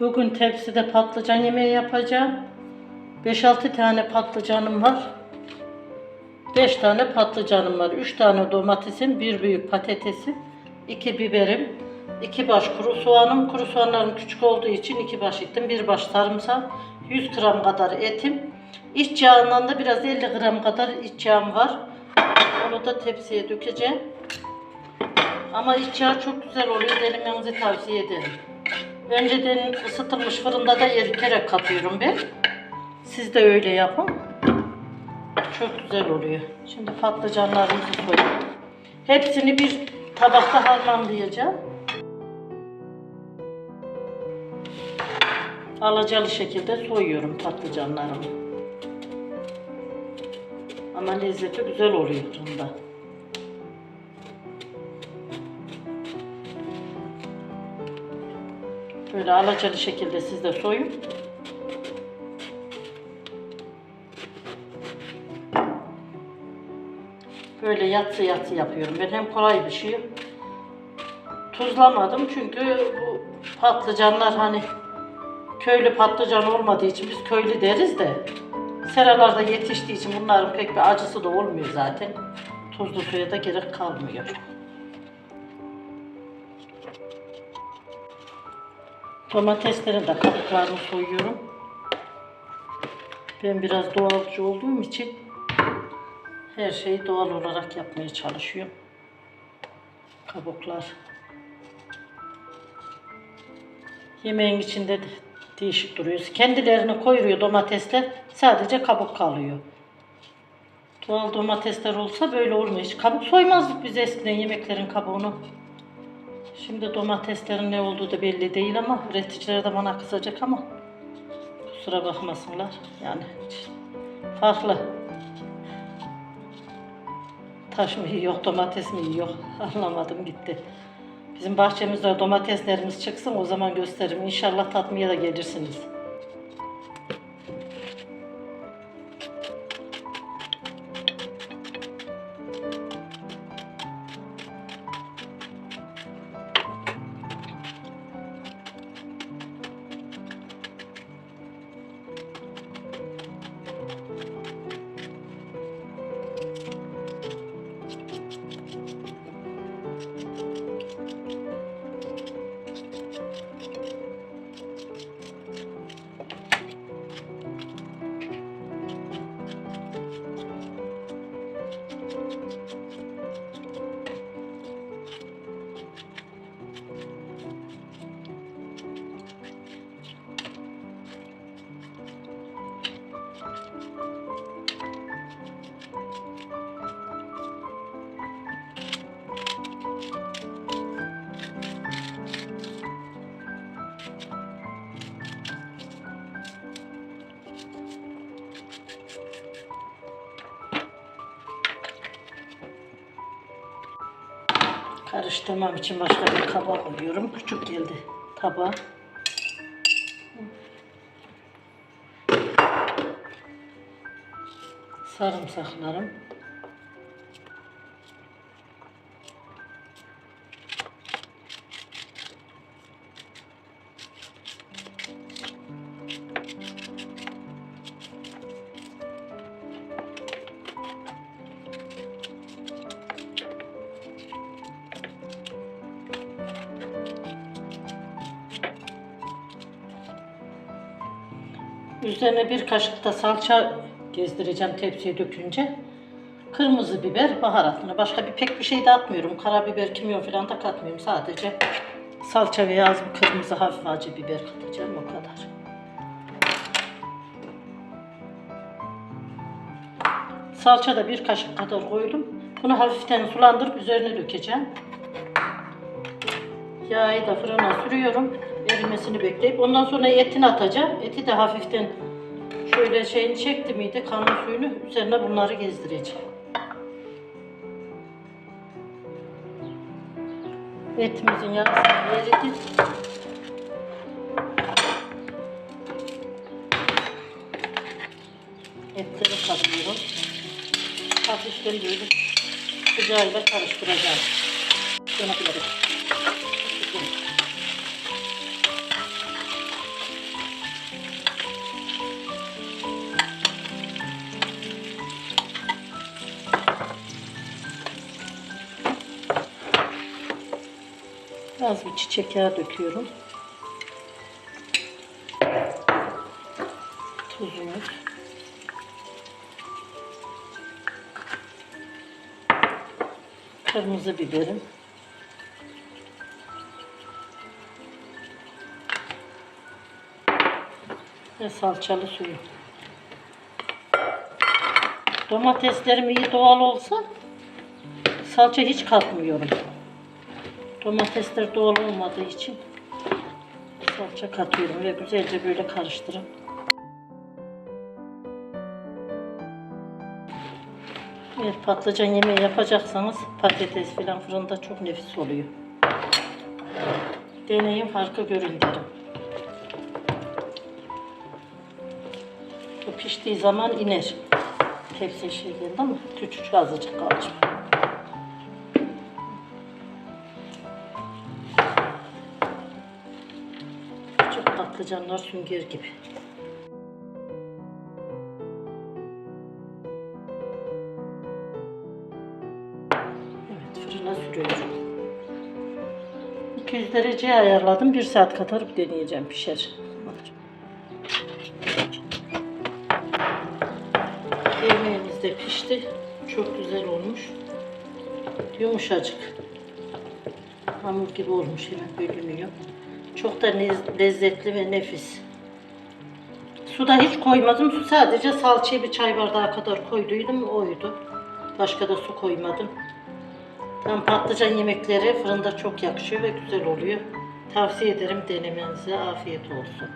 Bugün tepside patlıcan yemeği yapacağım. 5-6 tane patlıcanım var. 5 tane patlıcanım var. 3 tane domatesim, 1 büyük patatesim, 2 biberim, 2 baş kuru soğanım. Kuru soğanlarım küçük olduğu için 2 baş ettim. 1 baş sarımsak, 100 gram kadar etim. İç yağından da biraz 50 gram kadar iç yağım var. Onu da tepsiye dökeceğim. Ama iç yağ çok güzel oluyor. Denemenizi tavsiye ederim. Önceden ısıtılmış fırında da eriterek katıyorum ben. Siz de öyle yapın. Çok güzel oluyor. Şimdi patlıcanlarımızı soyalım. Hepsini bir tabakta harmanlayacağım. Alacalı şekilde soyuyorum patlıcanlarımı. Ama lezzeti güzel oluyor fırında. Böyle alacalı şekilde siz de soyun. Böyle yatsı yatsı yapıyorum. Ben hem kolay bir şey. Tuzlamadım çünkü bu patlıcanlar hani köylü patlıcan olmadığı için biz köylü deriz de seralarda yetiştiği için bunların pek bir acısı da olmuyor zaten. Tuzlu suya da gerek kalmıyor. Domateslerin de kabuklarını soyuyorum. Ben biraz doğalcı olduğum için her şeyi doğal olarak yapmaya çalışıyorum. Kabuklar. Yemeğin içinde de değişik duruyor. Kendilerini koyuyor domatesler. Sadece kabuk kalıyor. Doğal domatesler olsa böyle olmuyor. Hiç kabuk soymazdık biz eskiden yemeklerin kabuğunu. Şimdi domateslerin ne olduğu da belli değil ama üreticiler de bana kızacak ama kusura bakmasınlar. Yani farklı. Taş mı yiyor, domates mi yiyor? Anlamadım gitti. Bizim bahçemizde domateslerimiz çıksın o zaman gösteririm. İnşallah tatmaya da gelirsiniz. Karıştırmam için başka bir kaba koyuyorum. Küçük geldi tabağa. Sarımsaklarım. Üzerine bir kaşık da salça gezdireceğim tepsiye dökünce. Kırmızı biber, baharatını. Başka bir pek bir şey de atmıyorum. Karabiber, kimyon falan da katmıyorum. Sadece salça ve az bir kırmızı hafif acı biber katacağım o kadar. Salça da bir kaşık kadar koydum. Bunu hafiften sulandırıp üzerine dökeceğim. Yağı da fırına sürüyorum. Erimesini bekleyip ondan sonra etini atacağım. Eti de hafiften şöyle şeyini çekti miydi kanlı suyunu üzerine bunları gezdireceğim. Etimizin yarısı eridi. Etleri katıyorum. Hafiften böyle sıcağıyla karıştıracağım. Şuna bir Az bir çiçek yağı döküyorum. Tuzumuz. Kırmızı biberim. Ve salçalı suyu. Domateslerim iyi doğal olsa salça hiç katmıyorum. Domatesler doğal olmadığı için salça katıyorum ve güzelce böyle karıştırın. Eğer patlıcan yemeği yapacaksanız patates filan fırında çok nefis oluyor. Deneyin farkı görün derim. Bu piştiği zaman iner. Tepsi şey geldi ama küçücük azıcık kalacak. Patlıcanlar sünger gibi. Evet fırına sürüyorum. 200 dereceye ayarladım. 1 saat katarıp deneyeceğim pişer. Yemeğimiz de pişti. Çok güzel olmuş. Yumuşacık. Hamur gibi olmuş hemen bölünüyor. Çok da lez- lezzetli ve nefis. Su da hiç koymadım. Su sadece salçaya bir çay bardağı kadar koyduydum. Oydu. Başka da su koymadım. Tam patlıcan yemekleri fırında çok yakışıyor ve güzel oluyor. Tavsiye ederim denemenize. Afiyet olsun.